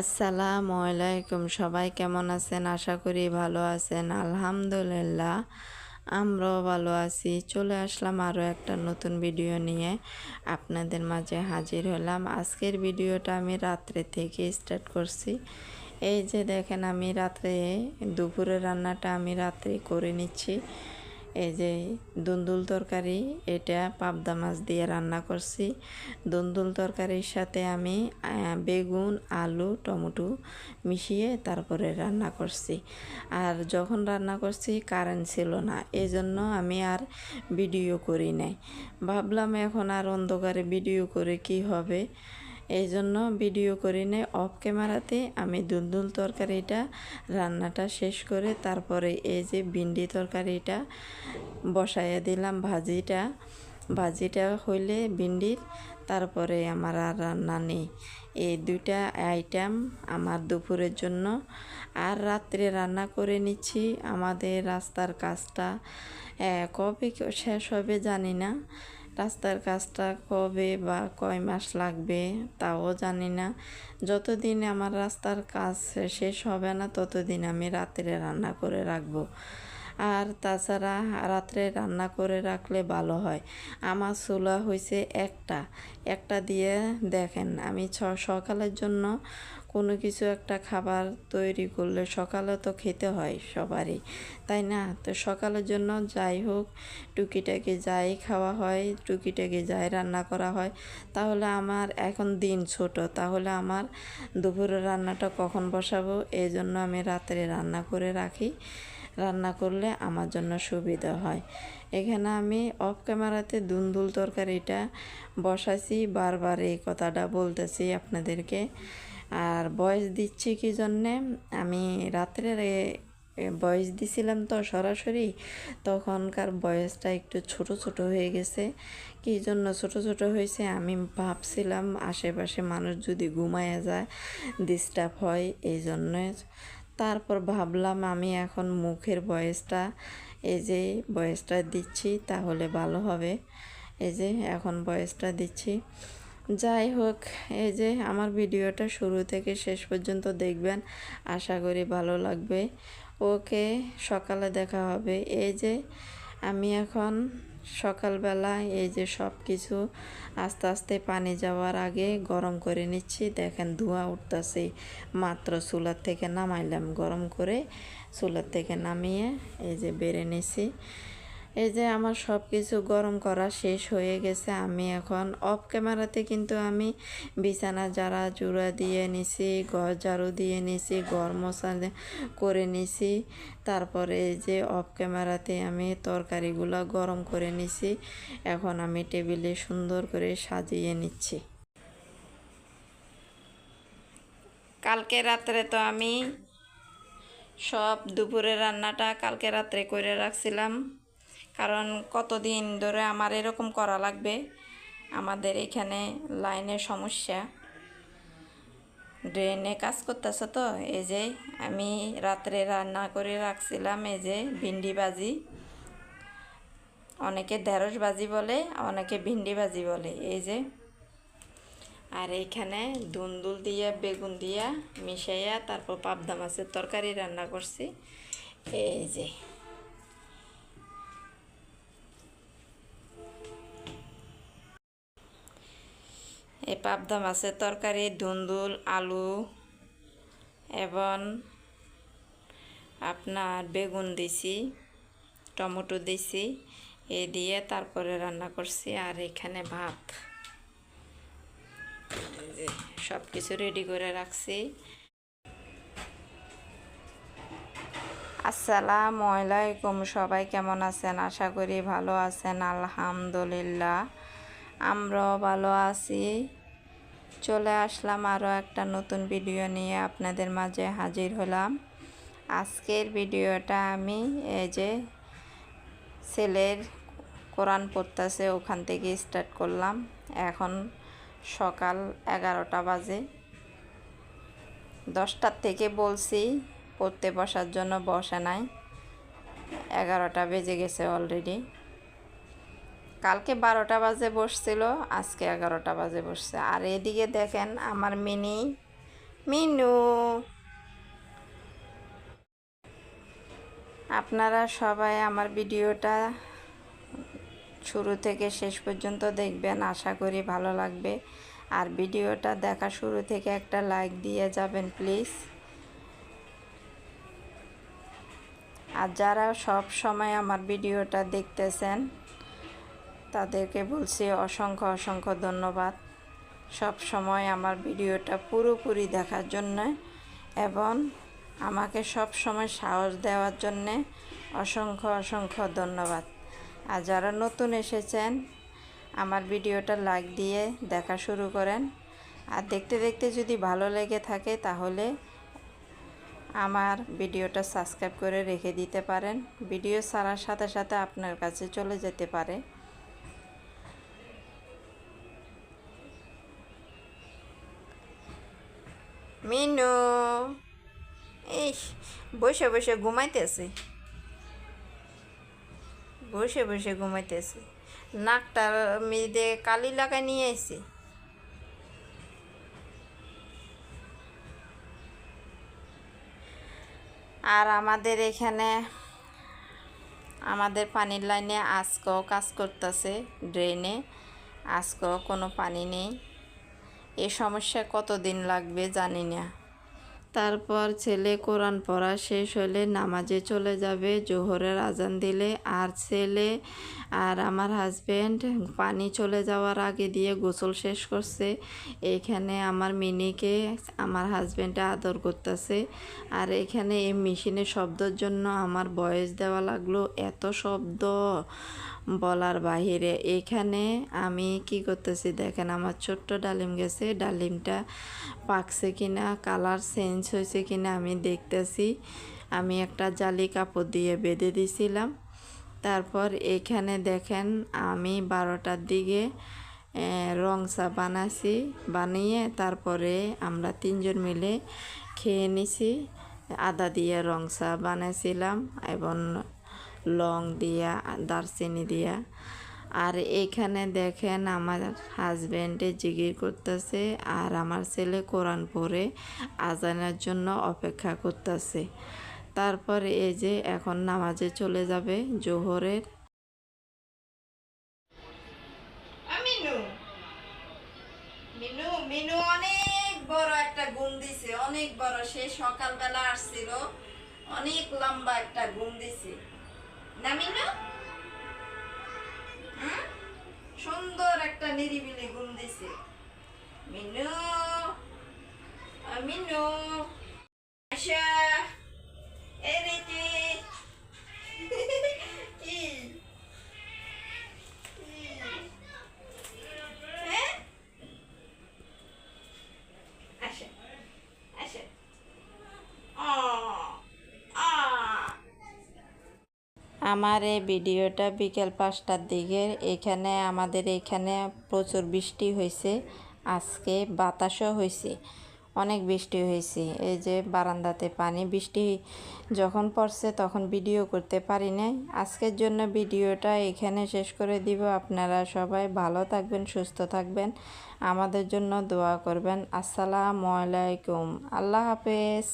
আসসালামু আলাইকুম। সবাই কেমন আছেন? আশা করি ভালো আছেন। আলহামদুলিল্লাহ, আমরাও ভালো আছি। চলে আসলাম আরও একটা নতুন ভিডিও নিয়ে। আপনাদের মাঝে হাজির হলাম। আজকের ভিডিওটা আমি রাত্রে থেকে স্টার্ট করছি। এই যে দেখেন, আমি রাত্রে দুপুরের রান্নাটা আমি রাত্রে করে নিচ্ছি। এই যে দুন্দুল তরকারি, এটা পাবদা মাছ দিয়ে রান্না করছি। দুন্দুল তরকারির সাথে আমি বেগুন, আলু, টমেটো মিশিয়ে তারপরে রান্না করছি। আর যখন রান্না করছি কারেন্ট ছিল না এই জন্য আমি আর ভিডিও করি নাই। ভাবলাম এখন আর অন্ধকারে ভিডিও করে কি হবে? এই জন্য ভিডিও করি নাই অফ ক্যামেরাতে আমি দুলদুল তরকারিটা, রান্নাটা শেষ করে তারপরে এই যে ভিন্ডি তরকারিটা বসাইয়া দিলাম ভাজিটা। ভাজিটা হইলে ভিন্ডির, তারপরে আমার আর রান্না নেই। এই দুইটা আইটেম আমার দুপুরের জন্য। আর রাত্রে রান্না করে নিচ্ছি আমাদের রাস্তার কাজটা। কবে শেষ হবে জানি না। রাস্তার কাজটা কবে বা কয় মাস লাগবে তাও জানি না। যতদিন আমার রাস্তার কাজ শেষ হবে না, ততদিন আমি রাত্রে রান্না করে রাখব। আর তাছাড়া রাত্রে রান্না করে রাখলে ভালো হয়। আমার চুলা হয়েছে একটা। একটা দিয়ে দেখেন, আমি ছ, সকালের জন্য কোনো কিছু একটা খাবার তৈরি করলে সকালে তো খেতে হয় সবারই, তাই না? তো সকালের জন্য যাই হোক, টুকিটাকি যাই খাওয়া হয়, টুকিটাকি যাই রান্না করা হয়। তাহলে আমার এখন দিন ছোট, তাহলে আমার দুপুরের রান্নাটা কখন বসাবো? এই জন্য আমি রাত্রে রান্না করে রাখি। রান্না করলে আমার জন্য সুবিধা হয়। এখানে আমি অফ ক্যামেরাতে দুন্দুল তরকারিটা বসাইছি, বারবার এই কথাটা বলতেছি আপনাদেরকে। আর বয়স দিচ্ছি কি জন্যে? আমি রাত্রের বয়স দিছিলাম তো সরাসরি, তখনকার বয়সটা একটু ছোট ছোট হয়ে গেছে। কি জন্য ছোট ছোট হয়েছে আমি ভাবছিলাম, আশেপাশে মানুষ যদি ঘুমায়া যায় ডিস্টার্ব হয়, এই জন্য তারপর ভাবলাম আমি এখন মুখের বয়সটা, এই যে বয়সটা দিচ্ছি তাহলে ভালো হবে। এই যে এখন বয়সটা দিচ্ছি। যাই হোক, এই যে আমার ভিডিওটা শুরু থেকে শেষ পর্যন্ত দেখবেন, আশা করি ভালো লাগবে। ওকে, সকালে দেখা হবে। এই যে আমি এখন সকালবেলা এই যে সব কিছু আস্তে আস্তে পানি যাওয়ার আগে গরম করে নিচ্ছি। দেখেন ধোঁয়া উঠতেছে। মাত্র চুলার থেকে নামাইলাম। গরম করে চুলার থেকে নামিয়ে এই যে বেড়ে নিছি। এই যে আমার সব কিছু গরম করা শেষ হয়ে গেছে, আমি এখন অফ ক্যামেরাতে কিন্তু আমি বিছানা যারা জুড়া দিয়ে নিছি, ঘর ঝাড়ু দিয়ে নিছি, ঘর মশা করে নিছি। তারপরে এই যে অফ ক্যামেরাতে আমি তরকারিগুলো গরম করে নিছি। এখন আমি টেবিলে সুন্দর করে সাজিয়ে নিচ্ছি। কালকে রাত্রে তো আমি সব দুপুরে রান্নাটা কালকে রাত্রে করে রাখছিলাম। কারণ কতদিন ধরে আমার এরকম করা লাগবে? আমাদের এখানে লাইনের সমস্যা। ড্রেনে কাজ করতেছে তো, এই যে আমি রাত্রে রান্না করে রাখছিলাম, এই যে ভিন্ডি ভাজি। অনেকে ঢেঁড়স ভাজি বলে, অনেকে ভিন্ডি ভাজি বলে, এই যে। আর এইখানে দুন্দুল দিয়া, বেগুন দিয়া মিশাইয়া তারপর পাবদা মাছের তরকারি রান্না করছি, এই যে। পাবদা মাছের তরকারি, ধুন্দুল, আলু এবং আপনার বেগুন দিছি, টমেটো দিছি, এ দিয়ে তারপরে রান্না করছি আর এখানে ভাত। সব কিছু রেডি করে রাখছি। আসসালামু আলাইকুম, সবাই কেমন আছেন? আশা করি ভালো আছেন, আলহামদুলিল্লাহ। আমরাও ভালো আছি। চলে আসলাম আরও একটা নতুন ভিডিও নিয়ে আপনাদের মাঝে হাজির হলাম। আজকের ভিডিওটা আমি এই যে ছেলের কোরআন পড়তেছে, ওখান থেকে স্টার্ট করলাম। এখন সকাল এগারোটা বাজে। দশটার থেকে বলছি, পড়তে বসার জন্য বসে নাই। এগারোটা বেজে গেছে অলরেডি কালকে বারোটা বাজে বসছিল, আজকে এগারোটা বাজে বসছে। আর এদিকে দেখেন আমার মিনি, মিনু। আপনারা সবাই আমার ভিডিওটা শুরু থেকে শেষ পর্যন্ত দেখবেন, আশা করি ভালো লাগবে। আর ভিডিওটা দেখা শুরু থেকে একটা লাইক দিয়ে যাবেন, প্লিজ। আর যারা সব সময় আমার ভিডিওটা দেখতেছেন তাদেরকে বলছি অসংখ্য অসংখ্য ধন্যবাদ। সব সময় আমার ভিডিওটা পুরোপুরি দেখার জন্য এবং আমাকে সব সময় সাহস দেওয়ার জন্যে অসংখ্য অসংখ্য ধন্যবাদ। আর যারা নতুন এসেছেন, আমার ভিডিওটা লাইক দিয়ে দেখা শুরু করেন। আর দেখতে দেখতে যদি ভালো লেগে থাকে, তাহলে আমার ভিডিওটা সাবস্ক্রাইব করে রেখে দিতে পারেন। ভিডিও ছাড়ার সাথে সাথে আপনার কাছে চলে যেতে পারে। মিনু। এই বসে বসে ঘুমাইতেছে বসে বসে ঘুমাইতেছে নাকটার মেয়েদে কালি লাগাই নিয়ে এসে আর আমাদের এখানে, আমাদের পানির লাইনে আজকেও কাজ করতেছে ড্রেনে। আজকেও কোনো পানি নেই। এ সমস্যা কতদিন লাগবে জানি না। তারপর ছেলে কোরআন পড়া শেষ হলে নামাজে চলে যাবে, জোহরের আজান দিলে আর ছেলে আর আমার হাজব্যান্ড পানি চলে যাওয়ার আগে দিয়ে গোসল শেষ করছে। এখানে আমার মিনিকে, আমার হাজবেন্ডে আদর করতেছে। আর এখানে এই মেশিনের শব্দের জন্য আমার বয়স দেওয়া লাগল এত শব্দ বলার বাহিরে। এখানে আমি কি করতেছি দেখেন, আমার ছোট্ট ডালিম গেছে। ডালিমটা পাকছে কিনা কালার চেঞ্জ হয়েছে কিনা আমি দেখতেছি। আমি একটা জালি কাপড় দিয়ে বেঁধে দিছিলাম। তারপর এখানে দেখেন আমি বারোটার দিকে রং চা বানাছি, বানিয়ে তারপরে আমরা তিনজন মিলে খেয়ে নিছি। আদা দিয়ে রং চা বানাইছিলাম এবং লং দিয়া, দারচিনি দিয়া। আর এখানে দেখেন আমার হাজব্যান্ডে জিগির করতেছে আর আমার ছেলে কোরআন পরে আজানের জন্য অপেক্ষা করতেছে। তারপর এই যে এখন নামাজে চলে যাবে জোহরের। অনেক বড়। সে সকালবেলা আসছিল, অনেক লম্বা একটা গুণ দিছে। না, মিনু? সুন্দর একটা নিরিবিলি গুণ দিছে। মিনু মিনু আশা আমার এই ভিডিওটা বিকেল পাঁচটার দিকে। এখানে, আমাদের এখানে প্রচুর বৃষ্টি হয়েছে। আজকে বাতাসও হয়েছে। অনেক বৃষ্টি হয়েছে। এই যে বারান্দাতে পানি, বৃষ্টি যখন পড়ছে তখন ভিডিও করতে পারি নাই। আজকের জন্য ভিডিওটা এখানে শেষ করে দিব। আপনারা সবাই ভালো থাকবেন, সুস্থ থাকবেন। আমাদের জন্য দোয়া করবেন। আসসালামু আলাইকুম। আল্লাহ হাফেজ।